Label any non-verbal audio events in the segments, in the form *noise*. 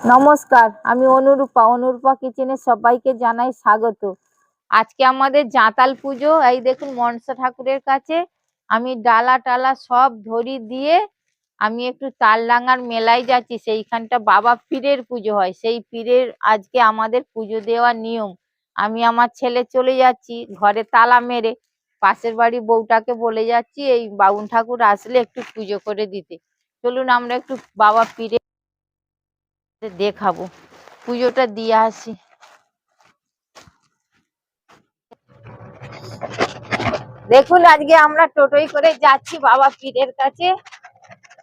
নমস্কার, আমি অনুরূপা। অনুরূপা কিচেনে সবাইকে জানাই স্বাগত। আজকে আমাদের জাঁতাল পুজো, এই দেখুন মনসা ঠাকুরের কাছে। আমি ডালা টালা সব ধরি দিয়ে আমি একটু তালডাঙ্গার মেলায় যাচ্ছি, সেইখানটা বাবা পীরের পুজো হয়। সেই পীরের আজকে আমাদের পুজো দেওয়ার নিয়ম। আমি আমার ছেলে চলে যাচ্ছি, ঘরে তালা মেরে পাশের বাড়ি বউটাকে বলে যাচ্ছি, এই বাবুন ঠাকুর আসলে একটু পুজো করে দিতে। চলুন আমরা একটু বাবা পীরে দেখাবো। পুজোটা দিয়ে আসি। দেখুন, আজকে আমরা টোটোই করে যাচ্ছি বাবা পীরের কাছে।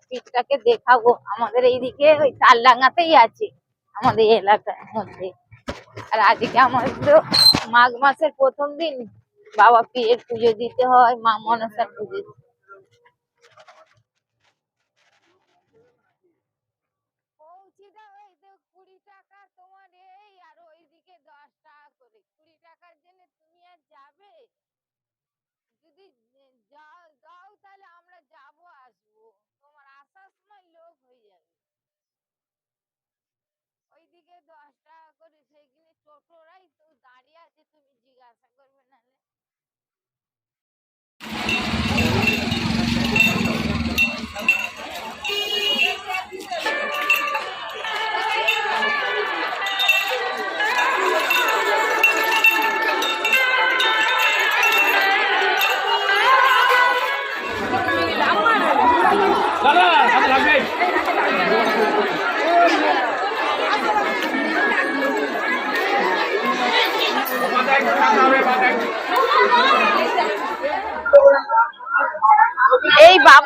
পীরটাকে দেখাবো। আমাদের এইদিকে ওই তালডাঙ্গাতেই আছে আমাদের এলাকার মধ্যে। আর আজকে আমাদের তো মাঘ মাসের প্রথম দিন। বাবা পীরের পুজো দিতে হয়, মা মনসার পুজো দিতে পৌঁছে দাও এই তো কুড়ি টাকা তোমার এই আর ওইদিকে দশ টাকা করে কুড়ি টাকার জন্য তুমি আর যাবে এ, যাও তাহলে আমরা যাব আসব। তোমার আসার সময় লোক হয়ে যাবে। ওইদিকে দশ টাকা করে সেইখানে টোটোরাই তো দাঁড়িয়ে আছে তুমি জিজ্ঞাসা করবে নাহলে।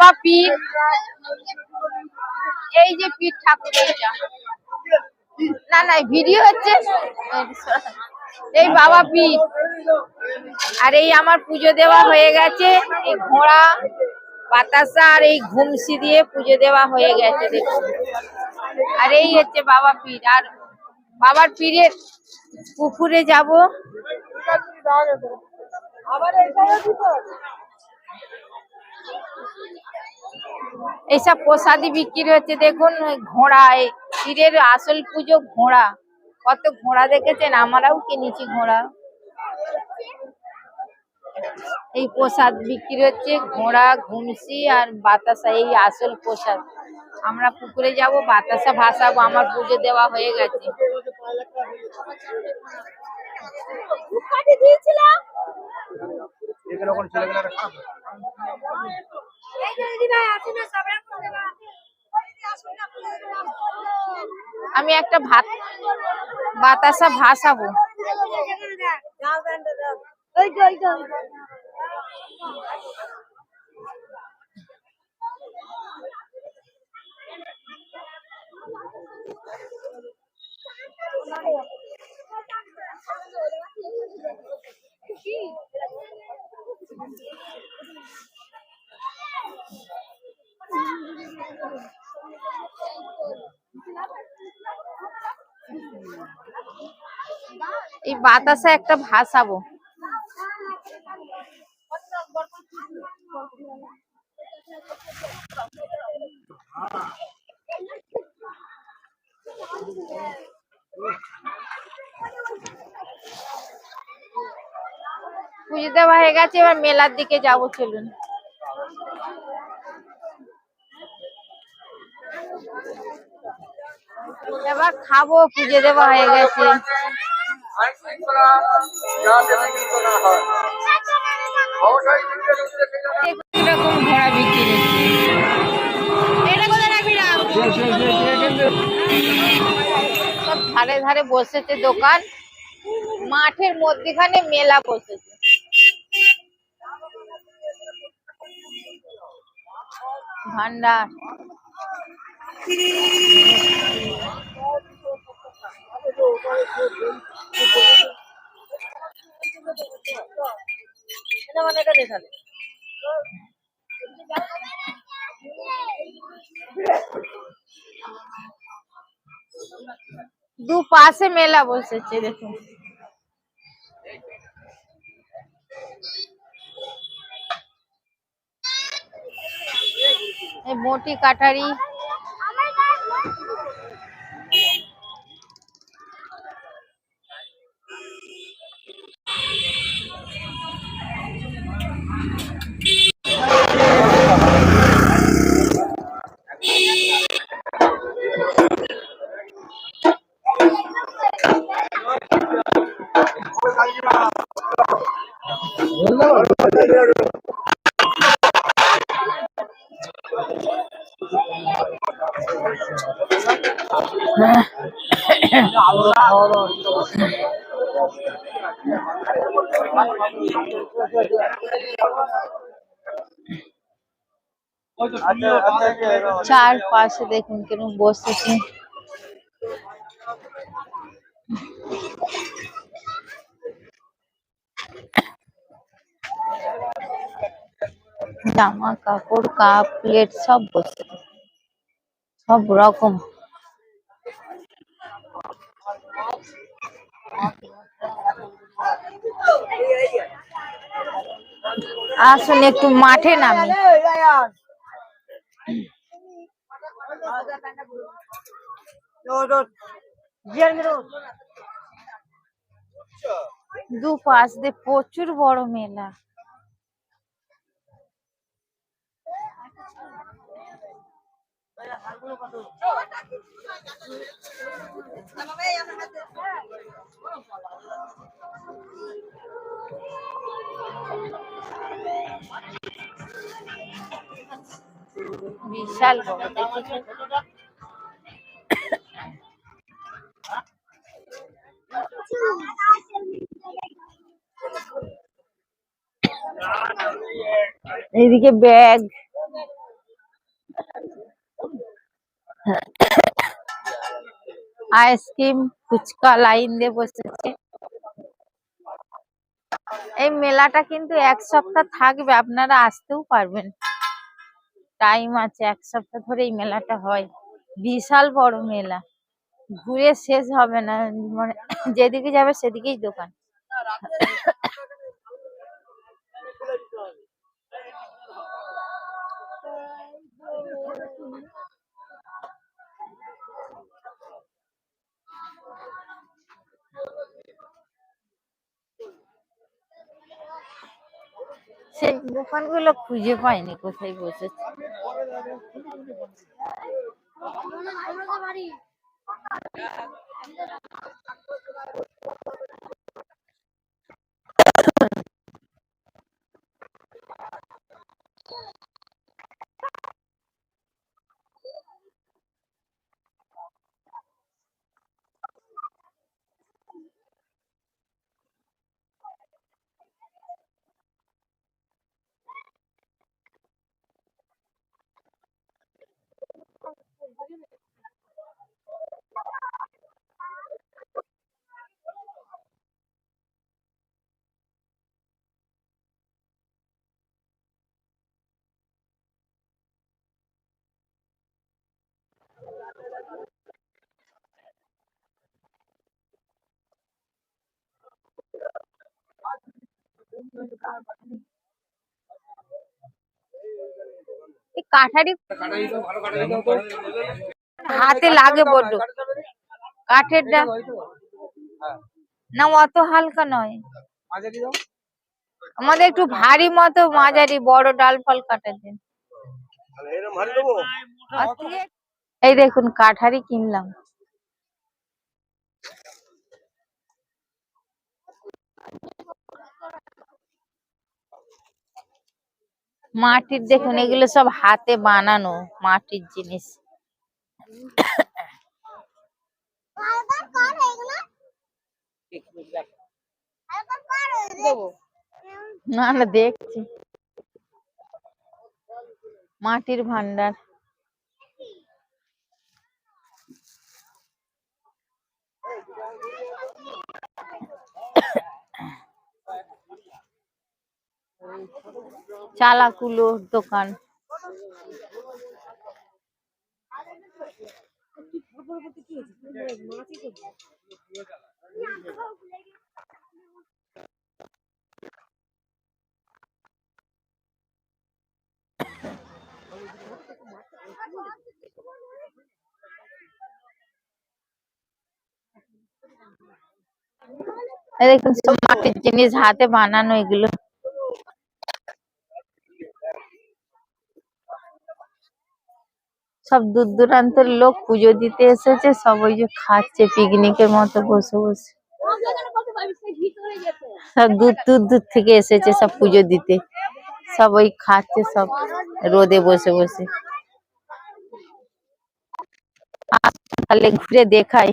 বাবা পীর। এই যে পীর ঠাকুর না না ভিডিও হচ্ছে। এই বাবা পীর। আর এই আমার পুজো দেওয়া হয়ে গেছে। এই ঘোড়া, বাতাসা আর এই ঘুমসি দিয়ে পুজো দেওয়া হয়ে গেছে, দেখুন। আর এই হচ্ছে বাবা পীর। আর বাবার পীরের পুকুরে যাব। এইসব প্রসাদি বিক্রি হচ্ছে। দেখুন ঘোড়া এই পীরের আসল পুজো ঘোড়া। কত ঘোড়া দেখেছেন? আমরাও কিনেছি ঘোড়া। এই প্রসাদ বিক্রি হচ্ছে ঘোড়া ঘুমসি আর বাতাসা এই আসল প্রসাদ। আমরা পুকুরে যাব বাতাসা ভাসাবো আমার পুজো দেওয়া হয়ে গেছে। খারাপ? আমি একটা ভাত বাতাসা ভাসাবো। এই বাতাসা একটা ভাসাবো। পুজো দেওয়া হয়ে গেছে, এবার মেলার দিকে যাব, চলুন। এবার খাব, পুজো দেওয়া হয়ে গেছে। ধারে ধারে বসেছে দোকান। মাঠের মধ্যেখানে মেলা বসেছে। ভান্ডার। দু পাশে মেলা বসেছে দেখুন। এই মোটি কাটারি। চারপাশে দেখুন কিরকম বসেছে জামা কাপড় কাপ প্লেট সব বসে সব রকম আসুন একটু মাঠে নামি। দু পাশ দিয়ে প্রচুর বড় মেলা। বিশাল বড় এইদিকে ব্যাগ। আইসক্রিম, ফুচকা, লাইন দিয়ে বসেছে। এই মেলাটা কিন্তু এক সপ্তাহ থাকবে, আপনারা আসতেও পারবেন। টাইম আছে, এক সপ্তাহ ধরে এই মেলাটা হয়। বিশাল বড় মেলা। ঘুরে শেষ হবে না মানে যেদিকে যাবে সেদিকেই দোকান। সেই দোকানগুলো খুঁজে পাইনি কোথায় বসেছে। কাঠারি হাতে লাগে বড্ড। কাঠেরটা না, অত হালকা নয়। আমাদের একটু ভারী মতো মাঝারি, বড় ডাল ফল কাটার জন্য এই দেখুন, কাঠারি কিনলাম। মাটির দেখুন এগুলো সব হাতে বানানো মাটির জিনিস। না না দেখছি। মাটির ভান্ডার। চালাকুলোর দোকান। দেখুন সব মাটির জিনিস হাতে বানানো এগুলো সব দূর দূরান্তের লোক পুজো দিতে এসেছে, সব ওই যে খাচ্ছে পিকনিকের মতো বসে বসে। সব দূর দূর দূর থেকে এসেছে সব পুজো দিতে। সব ওই খাচ্ছে, সব রোদে বসে বসে। তাহলে ঘুরে দেখাই।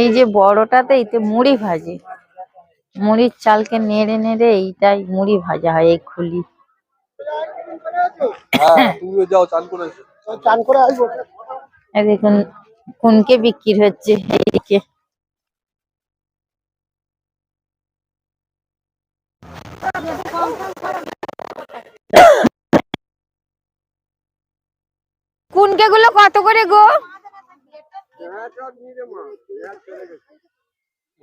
এই যে বড়টাতে এতে মুড়ি ভাজে। মুড়ির চালকে নেড়ে নেড়ে এইটাই মুড়ি ভাজা হয় এই খুলি। হ্যাঁ দেখুন কোনকে বিক্রি হচ্ছে এইদিকে। কুনকে গুলো কত করে গো?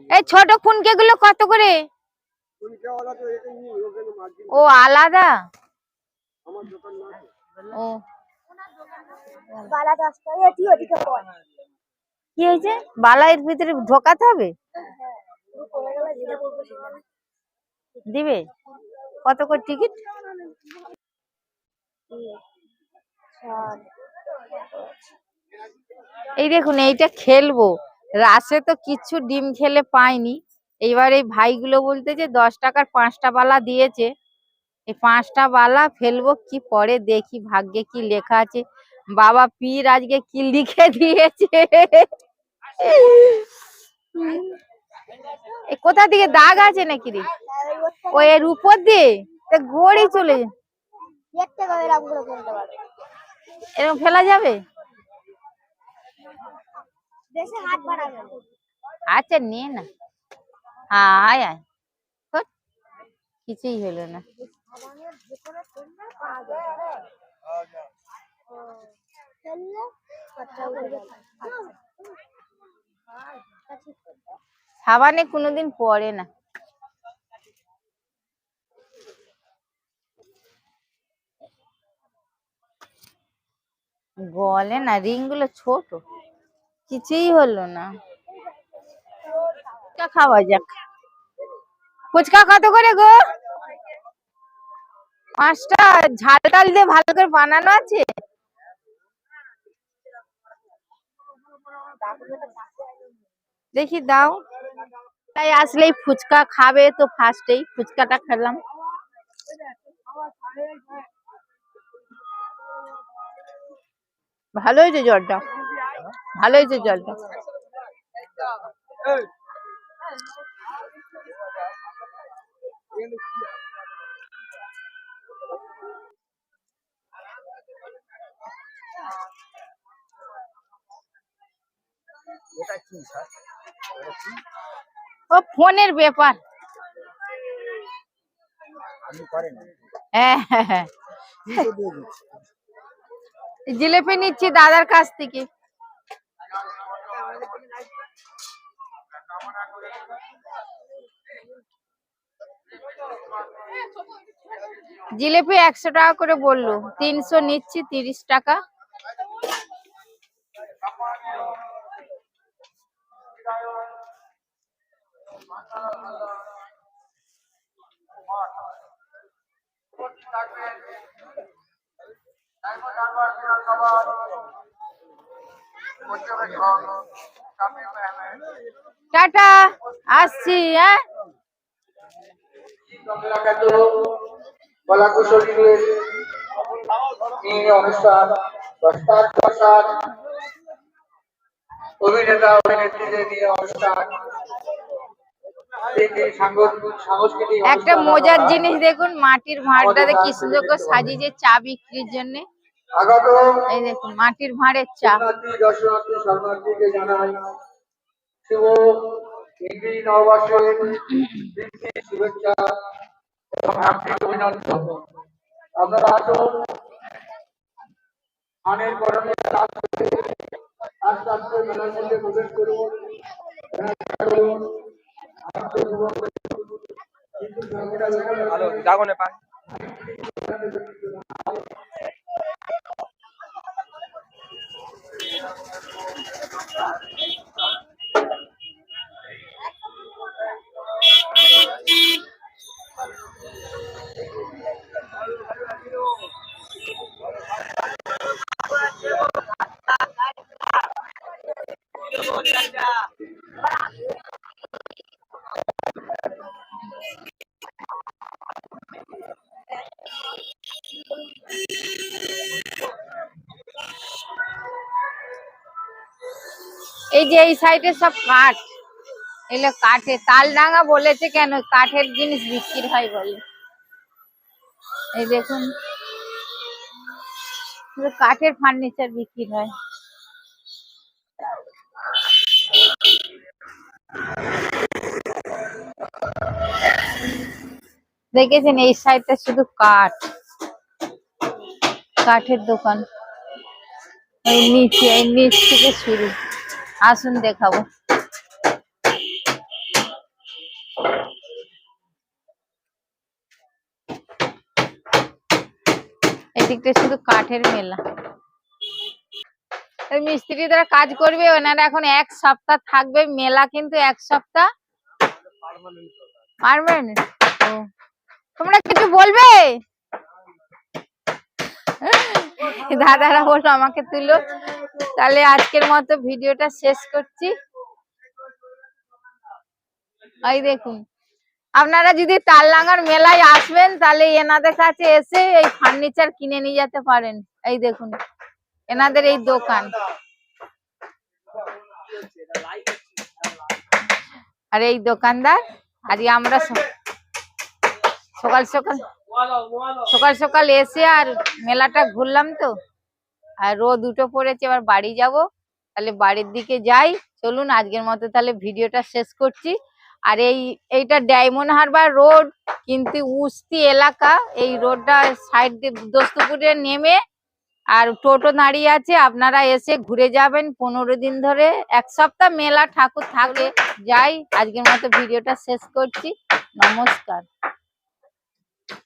এই ছোট কুনকে গুলো কত করে? ও আলাদা? ও। কি হয়েছে? বালাইয়ের ভিতরে ঢোকাতে হবে? সেটা। দিবে? কত করে টিকিট? এই দেখুন, এইটা খেলব। রাসে তো কিচ্ছু ডিম খেলে পাইনি। এইবার এই ভাইগুলো বলতে যে দশ টাকার পাঁচটা বালা দিয়েছে। এই পাঁচটা বালা ফেলব কি পরে দেখি, ভাগ্যে কি লেখা আছে। বাবা পীর আজকে কি লিখে দিয়েছে? কোথা দিকে দাগ আছে নাকি রে? ও এর উপর দিয়ে তা গড়ি চলে এরকম ফেলতে পারবে। এরকম ফেলা যাবে? না। আচ্ছা নে না। আয় আয় কিছুই হলো না। সাবানের যে কোনো ফেললে পাওয়া যাবে। ও, ফেললে খরচা উঠে যাবে। আচ্ছা। তা ঠিক করতে হবে। সাবানে কোনোদিন পড়ে না গলে না রিংগুলো ছোট। কিছুই হলো না। খাওয়া যাক। ফুচকা কত করে গো? পাঁচটা। ঝাল টাল দিয়ে ভালো করে বানানো আছে? দেখি দাও। তাই আসলেই ফুচকা খাবে তো ফার্স্টেই ফুচকাটা খেলাম। ভালো হয়েছে জলটা। ভালো হয়েছে জলটা। ও ফোনের ব্যাপার। হ্যাঁ হ্যাঁ, হ্যাঁ। জিলেপি নিচ্ছি দাদার কাছ থেকে। জিলেপি একশো টাকা করে বলল তিনশো নিচ্ছি তিরিশ টাকা। টাটা আসছি হ্যাঁ বাংলাখ্যাত কলাকুশলীদের নিয়ে অনুষ্ঠান প্রস্তাব প্রসাদ অভিনেতা অভিনেত্রীদের নিয়ে অনুষ্ঠান। তিনটি সাংগঠনিক- সাংস্কৃতিক একটা মজার জিনিস দেখুন মাটির ভাঁড়টাতে কি সুন্দর করে সাজিয়েছে চা বিক্রির জন্য। এই দেখুন মাটির ভাঁড়ের চা। দর্শনার্থী শরণার্থীকে জানাই শুভ হিন্দি নববর্ষের শুভেচ্ছা এবং হার্দিক অভিনন্দন। আপনারা আসুন। আনের কাজ করে আস্তে আস্তে মেলার মধ্যে প্রবেশ করুন। Yeah. এই যে এই সাইডে সব কাঠ। এগুলো কাঠে। তালডাঙ্গা বলেছে কেন কাঠের জিনিস বিক্রি হয় বলে। এই দেখুন। কাঠের ফার্নিচার বিক্রি হয়। দেখেছেন, এই সাইডটা শুধু কাঠ। কাঠের দোকান। এই নিচে এই নিচ থেকে শুরু। আসুন দেখাবো। এদিকটা শুধু কাঠের মেলা। মিস্ত্রি যারা কাজ করবে ওনারা এখন এক সপ্তাহ থাকবে মেলা কিন্তু এক সপ্তাহ। পারবেন ও। তোমরা কিছু বলবে? *laughs* দাদারা বলল আমাকে তুলো। তাহলে আজকের মতো ভিডিওটা শেষ করছি। এই দেখুন, আপনারা যদি তাললাঙ্গার মেলায় আসবেন, তাহলে এনাদের কাছে এসে এই ফার্নিচার কিনে নিয়ে যেতে পারেন। এই দেখুন, এনাদের এই দোকান। আর এই দোকানদার, আজকে আমরা সকাল সকাল সকাল সকাল এসে আর মেলাটা ঘুরলাম তো। আর রোদ উঠে পড়েছে, এবার বাড়ি যাব। তাহলে বাড়ির দিকে যাই। চলুন, আজকের মতো তাহলে ভিডিওটা শেষ করছি। আর এই, এইটা ডায়মন্ড হারবার রোড, কিন্তু উস্তি এলাকা। এই রোডটা সাইড দিয়ে দোস্তপুরে নেমে আর টোটো দাঁড়িয়ে আছে। আপনারা এসে ঘুরে যাবেন পনেরো দিন ধরে। এক সপ্তাহ মেলা ঠাকুর থাকে। যাই, আজকের মতো ভিডিওটা শেষ করছি। নমস্কার।